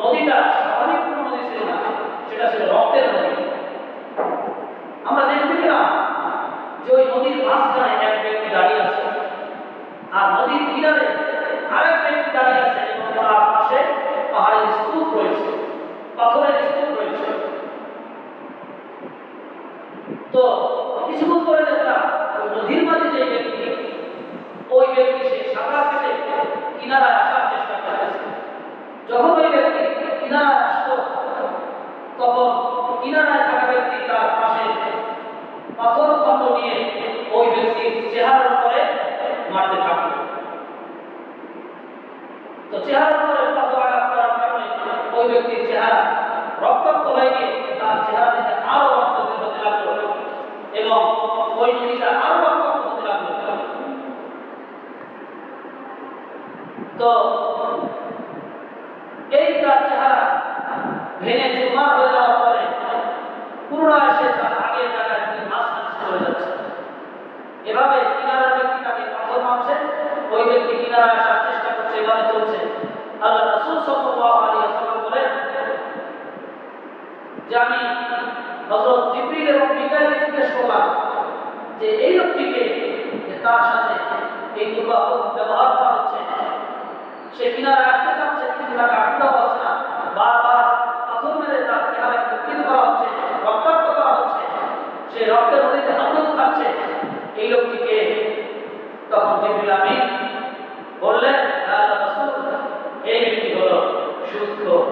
নদীটা স্বাভাবিক কোনো নদী ছিল না সেটা ছিল রক্তের নদী। আমরা দেখতে পেলাম যে ওই নদীর মাঝখানে এক ব্যক্তি দাঁড়িয়ে আছে। আর নদীর কিনারে আরেক ব্যক্তি দাঁড়িয়ে আছে এবং তার পাশে পাহাড়ের স্তূপ রয়েছে, পাথরের স্তূপ রয়েছে। তো কিছুক্ষণ পরে দেখলাম ওই নদীর মাঝে যে ব্যক্তি, ওই ব্যক্তি সে সাঁতার কেটে কিনারায় আসার চেষ্টা করতেছে। যখন ওই ব্যক্তি কিনারায় আসতো তখন কিনারায় থাকা ব্যক্তি তার পাশে পাথর খণ্ড নিয়ে ওই ব্যক্তির চেহারার উপরে মারতে থাকল তো চেহারার উপরে পাথর আঘাত করার কারণে ওই ব্যক্তির চেহারা রক্তাক্ত হয়ে তার চেহারা থেকে আরও হতে লাগল এবং ওই নদীটা আরও হতে লাগল। তো এই তার চেহারা ভেঙে চুরমার হয়ে যাওয়ার পরে পুনরায় সে তার আগের জায়গায় মাছ চলে যাচ্ছে। এভাবে কিনারার ব্যক্তি তাকে পাথর মারছে ওই ব্যক্তি কিনারায় আসার চেষ্টা করছে এভাবে চলছে আল্লাহ রাসূল সাল্লাল্লাহু আলাইহি ওয়াসাল্লাম বলেন যে আমি হজরত এবং মিকাইলকে জিজ্ঞেস করলাম যে এই লোকটিকে তার সাথে এই দুর্ব্যবহার ব্যবহার করা হচ্ছে, সে কিনারা আসতে চাচ্ছে কিন্তু তাকে আসতে হচ্ছে না। বারবার পাথর মেরে তার করা হচ্ছে, রক্তাক্ত করা হচ্ছে। সে রক্তের নদীতে হামলা খাচ্ছে এই লোকটিকে তখন জিবরিল আমিন বললেন "ইয়া আল্লাহ রাসূল এই ব্যক্তি হলো সুদখোর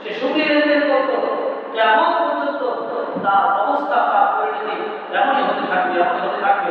সে সুখী লেনদেন করতো কেমন পর্যন্ত তার অবস্থা তার পরিণতি এমনই হতে থাকবে এমনই হতে থাকবে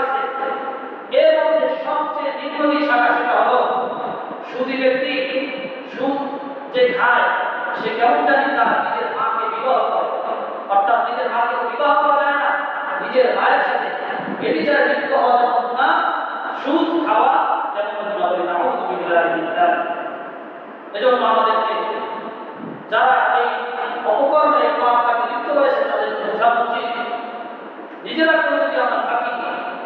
নিম্নতী শাখা সেটা হলো। সুদী ব্যক্তি সুদ যে খায়, সে কেমন জানি তার নিজের মাকে বিবাহ করে। অর্থাৎ নিজের মাকে বিবাহ করা যায় না, নিজের মায়ের সাথে হওয়া যেমন না সুদ খাওয়া যারা এই অপকর্মে লিপ্ত রয়েছে তাদেরকে বোঝানো উচিত নিজেরা যদি আমরা থাকি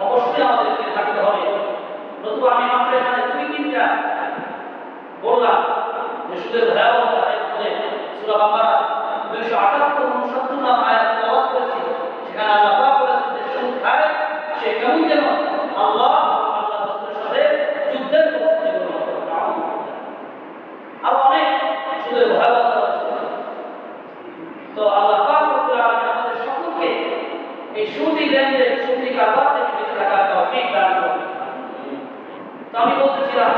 অবশ্যই আমাদেরকে থাকতে হবে নতুবা আমি মাত্র এখানে দুই তিনটা বললাম সূরা বাকারা 278 উনসত্তর নাম আয়াত তেলাওয়াত করেছি সেখানে আল্লাহ পাক বলেছেন যে সুদ খায় সে কেমন যেন আল্লাহ এবং আল্লাহ রাসূলের সাথে যুদ্ধের প্রস্তুতি গ্রহণ করে আর অনেক সুদের ভয়াবহতা রয়েছে তো আল্লাহ পাক রব্বুল আলামিন আমাদের সকলকে এই সুদি লেনদেন সুদি কারবার থেকে বেঁচে থাকার তৌফিক দান করুন তো আমি বলতেছিলাম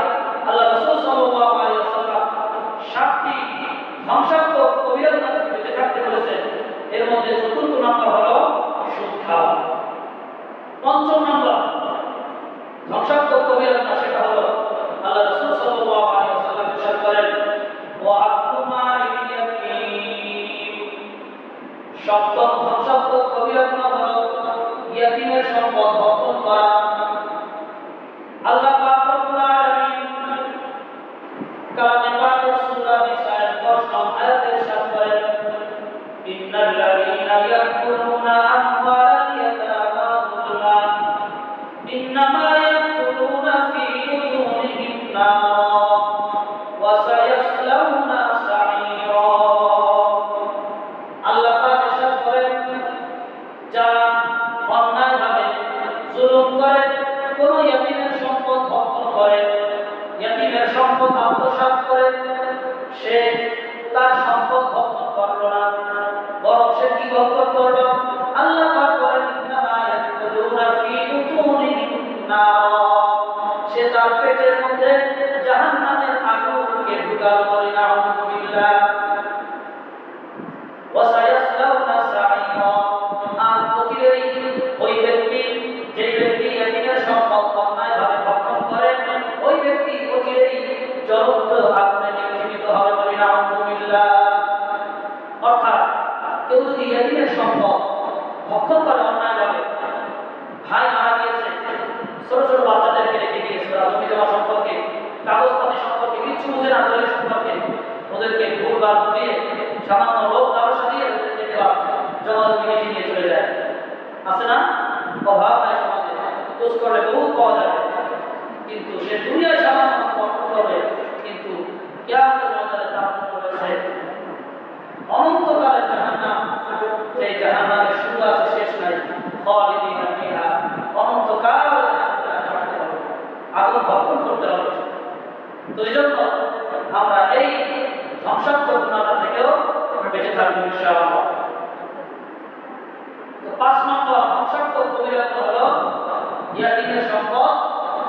সম্পদ আত্মসাত করে। সে তার সম্পদ ভক্ষণ করল না, বরং সে কি ভক্ষণ করল? আল্লাহ সে তার পেটের মধ্যে জাহান্নামের আগুনকে ঢুকালো। ইয়াতিমের সম্পদ ভক্ষণ করে অন্যায়ভাবে ভাই মারা গিয়েছে ছোট ছোট বাচ্চাদেরকে রেখে গিয়েছে ওরা জমি জমা সম্পর্কে কাগজপাতি সম্পর্কে কিচ্ছু বুঝে না দলিল সম্পর্কে ওদেরকে ভুলবার বুঝিয়ে সামান্য লোক লালসা দিয়ে ওদেরকে দেওয়া জমা জমি লিখে নিয়ে চলে যায় আছে না অভাব নাই সমাজে খোঁজ করলে বহু পাওয়া যাবে কিন্তু সে দুনিয়ায় সামান্য ভক্ষণ করবে কিন্তু কেমন মজারে তার মনে রয়েছে অনন্তকালের জাহান্নাম সেই জাহান্নামের শুরু আছে শেষ নাই খালিদিনা ফিহা অনন্তকাল জাহান্নামে থাকতে হবে আগুন ভক্ষণ করতে হবে তো এই জন্য আমরা এই ধ্বংসাত্মক গুণাটা থেকেও বেঁচে থাকব ইনশাআল্লাহ তো পাঁচ নম্বর ধ্বংসাত্মক কবিরা হলো ইয়াতিমের সম্পদ ভক্ষণ করা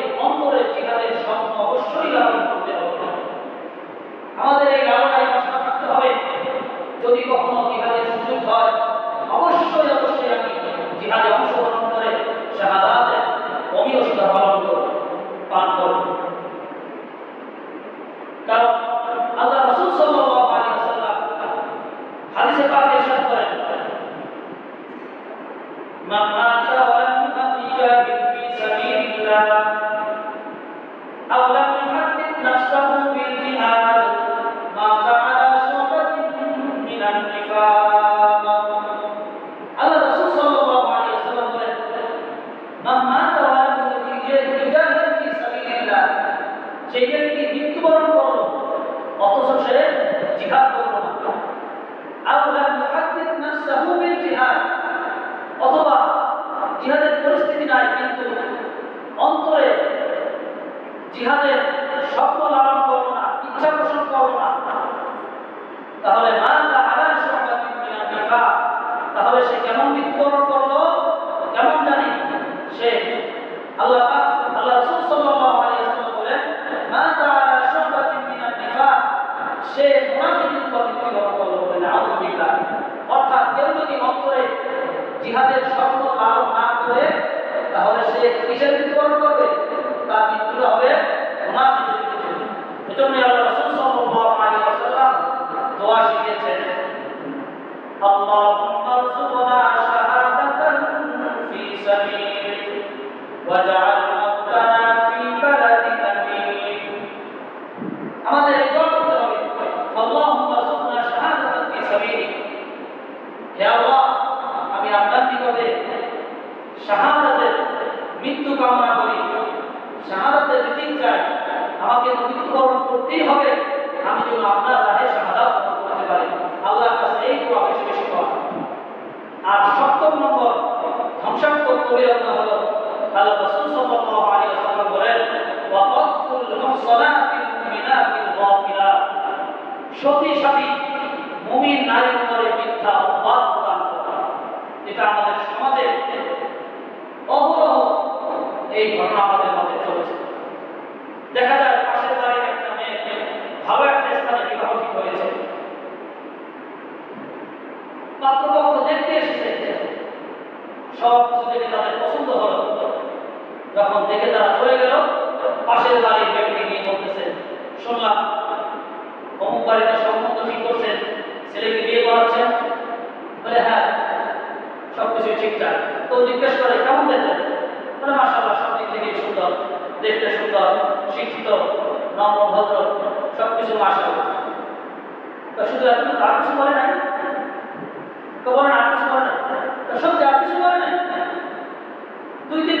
যদি কখনো অথবা জিহাদের পরিস্থিতি নাই কিন্তু অন্তরে জিহাদের স্বপ্ন লালন করল না ইচ্ছা পোষণ করল না তাহলে মাতা আলা শুবাতিন মিনান নিফাক তাহলে সে কেমন মৃত্যুবরণ করল কেমন জানি সে আল্লাহ পাক আল্লাহ রাসূল সাল্লাল্লাহু আলাইহি ওয়াসাল্লাম বলেন মাতা আলা শুবাতিন মিনান নিফাক সে মুনাফিকের উপর মৃত্যুবরণ করল বলে আউযুবিল্লাহ অর্থাৎ কেউ যদি অন্তরে জিহাদের না করে, তাহলে সে কিসের মৃত্যুবরণ করবে? তার মৃত্যুটা হবে এজন্য আল্লাহ দোয়া শিখিয়েছেন আল্লাহ আর সপ্তম নম্বর ধ্বংসাত্মক কবিরত্ন হলো আল্লাহ রাসূল সাল্লাল্লাহু আলাইহি ওয়াসাল্লাম বলেন ওয়া কফুল মুহসানাতিল মুমিনাতিল গাফিলাত সতী সাথী, মুমিন নারীর উপরে মিথ্যা অপবাদ প্রদান করা, এটা আমাদের সমাজে অহরহ এই ঘটনা আমাদের মাঝে চলছে। দেখা যায় পাশের বাড়ির একটা মেয়ে ভালো একটা স্থানে বিবাহ ঠিক হয়েছে। পাত্রপক্ষ সব কিছু দেখে তাদের পছন্দ হলো। যখন দেখে তারা চলে গেল, পাশের বাড়ির ব্যক্তি গিয়ে বলতেছে, শুনলাম, অমুক বাড়িতে সম্বন্ধ ঠিক করছেন, ছেলেকে বিয়ে করাচ্ছেন? বলে হ্যাঁ সব কিছু ঠিকঠাক। তো জিজ্ঞেস করে, কেমন দেখলেন? বলে মাসাল্লাহ সব দিক থেকে সুন্দর, দেখতে সুন্দর, শিক্ষিত নম্র ভদ্র, সব কিছু মাসাল্লাহ তো শুধু এতটুকু, তার কিছু বলে নাই। তো বলে নাই তো সত্যি আর কিছু বলে নাই দুই তিনবার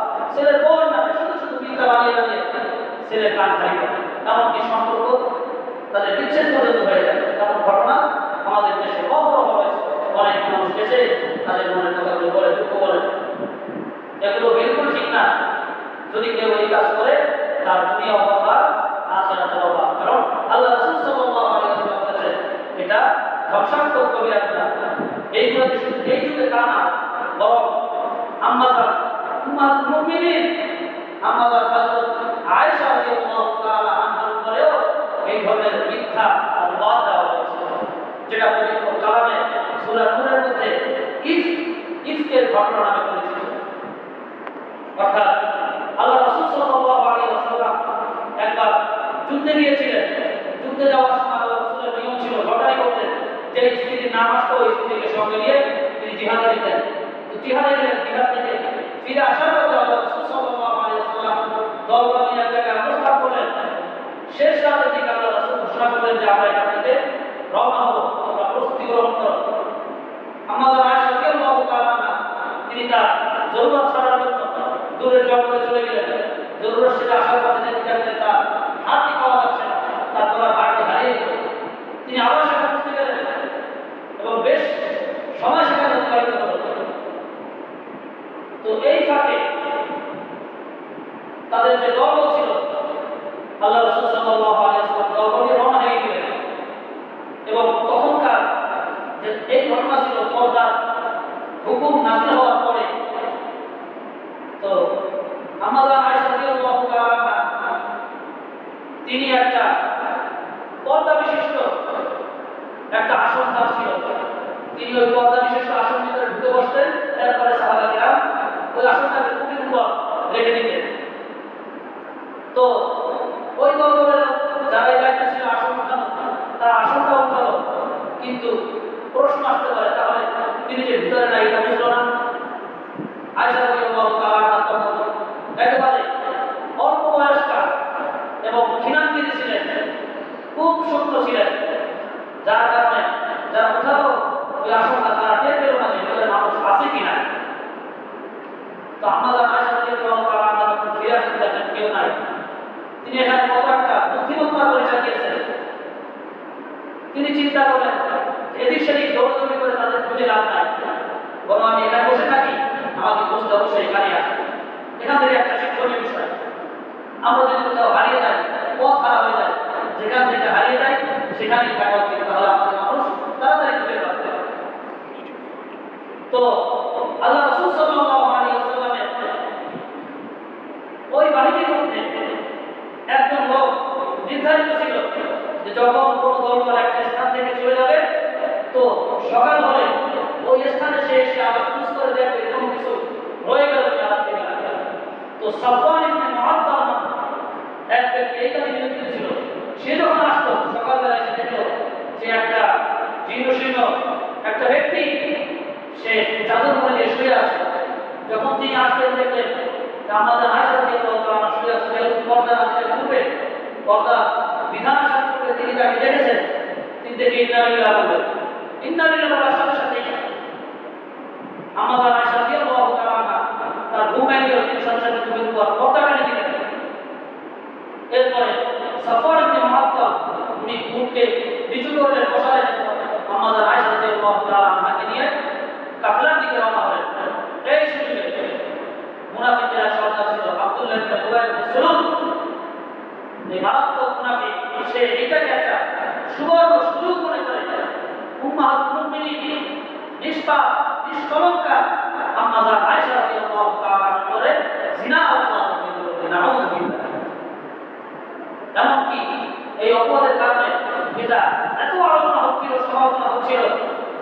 ছেলের বউর নামে শুধু শুধু মিথ্যা বানিয়ে বানিয়ে ছেলে কান খাইবে এমনকি সম্পর্ক? তাদের বিচ্ছেদ পর্যন্ত হয়ে যায়। এমন ঘটনা আমাদের দেশে অহরহ অনেক মানুষ এসে তাদের মনের কথাগুলো বলে, দুঃখ বলে। এগুলো বিলকুল ঠিক না। যদি কেউ এই কাজ করে, তার দুনিয়া অভাব আখিরাত অভাব কারণ আল্লাহ রাসূল সাল্লাল্লাহু আলাইহি ওয়াসাল্লাম বলেছেন, এটা ধ্বংসাত্মক কবিরা এইগুলো শুধু এই যুগে তা না, বরং আম্মাজান উম্মাতুল মুমিনিন। আম্মাজান হযরত আয়েশা রাদিয়াল্লাহু তাআলা আনহার দেওয়া যেটা ঘটনা নামে পরিচিত। অর্থাৎ আল্লাহ রাসূল সাল্লাল্লাহু একবার যুদ্ধে গিয়েছিলেন। যুদ্ধে যাওয়ার সময় ছিল, লটারি করতেন। যে স্ত্রীর নাম আসতো, ওই সঙ্গে নিয়ে তিনি জিহাদে যেতেন। জিহাদে গেলেন, জিহাদ থেকে ফিরে আসার পথে আল্লাহ করলেন। শেষ রাতের দিকে আল্লাহ রাসূল ঘোষণা করলেন যে আমরা এখান থেকে রওনা প্রস্তুতি গ্রহণ আমাদের তিনি তার জরুরত ছাড়ার জন্য জঙ্গলে চলে গেলেন। জরুরত সেটা আসার পথে দেখতে দেখতে তার হাতটি পাওয়া যাচ্ছে না, তার গলার হাড়টি হারিয়ে তিনি আবার সেখানে বুঝতে গেলেন এবং বেশ সময় সেখানে অতিবাহিত হলো তো এই ফাঁকে তাদের যে দল ছিল আল্লাহ রসুল সাল্লাল্লাহু আলাইহি ওয়াসাল্লাম দল নিয়ে রওনা হয়ে গেলেন এবং তখনকার যে এই ঘটনা ছিল পর্দার হুকুম নাজিল হওয়ার পরে তো আমাদের আয়েশা রাদিয়াল্লাহু তাআলা আনহা, তিনি একটা পর্দা বিশিষ্ট একটা আসন তার ছিল। তিনি ওই পর্দা বিশেষ আসন ভিতরে ঢুকে বসতেন এরপরে সাহাবাহিরা ওই আসনটাকে উপর রেখে দিতেন তো ওই দলবলের যারা এই দায়িত্ব ছিল আসন উঠানো তার আসনটা উঠালো কিন্তু প্রশ্ন আসতে পারে তাহলে তিনি যে ভিতরে নাই এটা বুঝলো না আয়সা রাদিয়াল্লাহু তাআলা আনহা তখন একেবারে অল্প বয়স্কা এবং ক্ষীণাঙ্গিনী ছিলেন খুব সূক্ষ্ম ছিলেন যার কারণে যারা উঠালো ওই আসনটা তারা টের পেল না যে ভিতরে মানুষ আছে কিনা তো আমাদের আয়সা রাদিয়াল্লাহু তাআলা আনহা তখন ফিরে আসতে দেখেন, কেউ নাই। তিনি এখানে কত একটা বুদ্ধিমত্তার পরিচয় দিয়েছেন। তিনি চিন্তা করলেন, এদিক সেদিক দৌড়দৌড়ি করে তাদের খুঁজে লাভ নাই। বরং আমি এখানে বসে থাকি, আমাকে বুঝতে অবশ্যই এখানে আসে এখান থেকে একটা শিক্ষণীয় বিষয়। আমরা যদি কোথাও হারিয়ে যাই, পথ হারা হয়ে যায়, যেখান থেকে হারিয়ে যাই, সেখানেই থাকা উচিত। তাহলে আমাদের মানুষ তাড়াতাড়ি খুঁজে পাবে তো আল্লাহ রসুল সাল্লাল্লাহু আলাইহি ওয়াসাল্লামের ওই বাহিনীর মধ্যে একজন লোক নির্ধারিত ছিল যে যখন কোনো দলবল একটা স্থান থেকে চলে যাবে, তো সকাল হলে ওই স্থানে সে এসে আবার খুঁজ করে দেখবে এরকম কিছু রয়ে গেল। তো সাফওয়ান ইবনে মুআত্তাল এক ব্যক্তি এই কাজে ছিল সে যখন আসতো সকালবেলা এসে দেখল যে একটা জীর্ণ একটা ব্যক্তি সে চাদর শুয়ে আছে। যখন তিনি আসলেন দেখলেন আমাদের শুয়ে আছে পর্দা পূর্বে পর্দা বিধান আসার পূর্বে তিনি তাকে দেখেছেন। তিনি দেখে বলার সাথে সাথে আমাদের তার ঘুম তিনি সাথে চোখের উপর পর্দা দিলেন। এরপরে সফর ইবনে মুআত্তাল উনি উঠকে নিচু করলেন বসালেন আমাদের আয়সা রাদিয়াল্লাহু তাআলা আনহাকে নিয়ে কাফেলার দিকে রওনা হলেন এই সুযোগে মুনাফিকেরা সর্দার ছিল আব্দুল্লাহ ইবনে উবাই ইবনে সুলুম এই মারাত্মক মুনাফিক সে এটাকে একটা সুবর্ণ সুযোগ মনে করে উম্মাহাতুল মুমিনিন নিষ্পাপ নিষ্কলঙ্কা আম্মাজান আয়েশা রাদিয়াল্লাহু তাআলা করে জিনা অপরাধ করে নাউযু বিল্লাহ এমনকি এই অপরাধের কারণে এটা এত আলোচনা হচ্ছিল সমালোচনা হচ্ছিল যে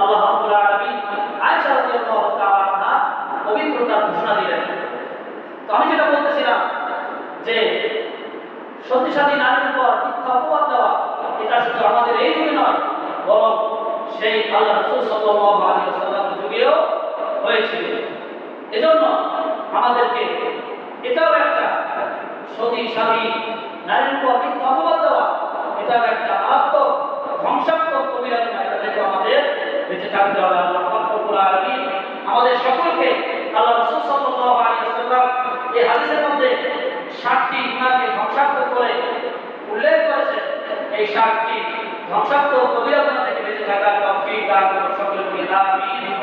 আল্লাহ রাব্বুল আলামিন আয়েশা রাদিয়াল্লাহু তাআলা পবিত্রতা ঘোষণা দিলেন। তো আমি যেটা বলতেছিলাম যে, শক্তিশালী নারীর উপর মিথ্যা অপবাদ দেওয়া, এটা শুধু আমাদের এই যুগে নয়, বরং সেই আল্লাহ রাসূল সাল্লাল্লাহু আলাইহি ওয়াসাল্লামের যুগেও হয়েছিল। এজন্য আমাদেরকে এটাও একটা সতী স্বামী, নারীর উপর মিথ্যা অপবাদ দেওয়া, এটাও একটা আত্ম ধ্বংসাত্মক কবিরা এটা থেকে আমাদের। বেঁচে থাকতে হবে আল্লাহ রব্বুল আমাদের সকলকে আল্লাহ রাসূল সাল্লাল্লাহু আলাইহি এই হাদিসের মধ্যে সাতটি গুনাহকে ধ্বংসাত্মক করে উল্লেখ করেছেন। এই সাতটি ধ্বংসাত্মক কবিরা থেকে বেঁচে থাকার তৌফিক দান করুন সকলে আমিন।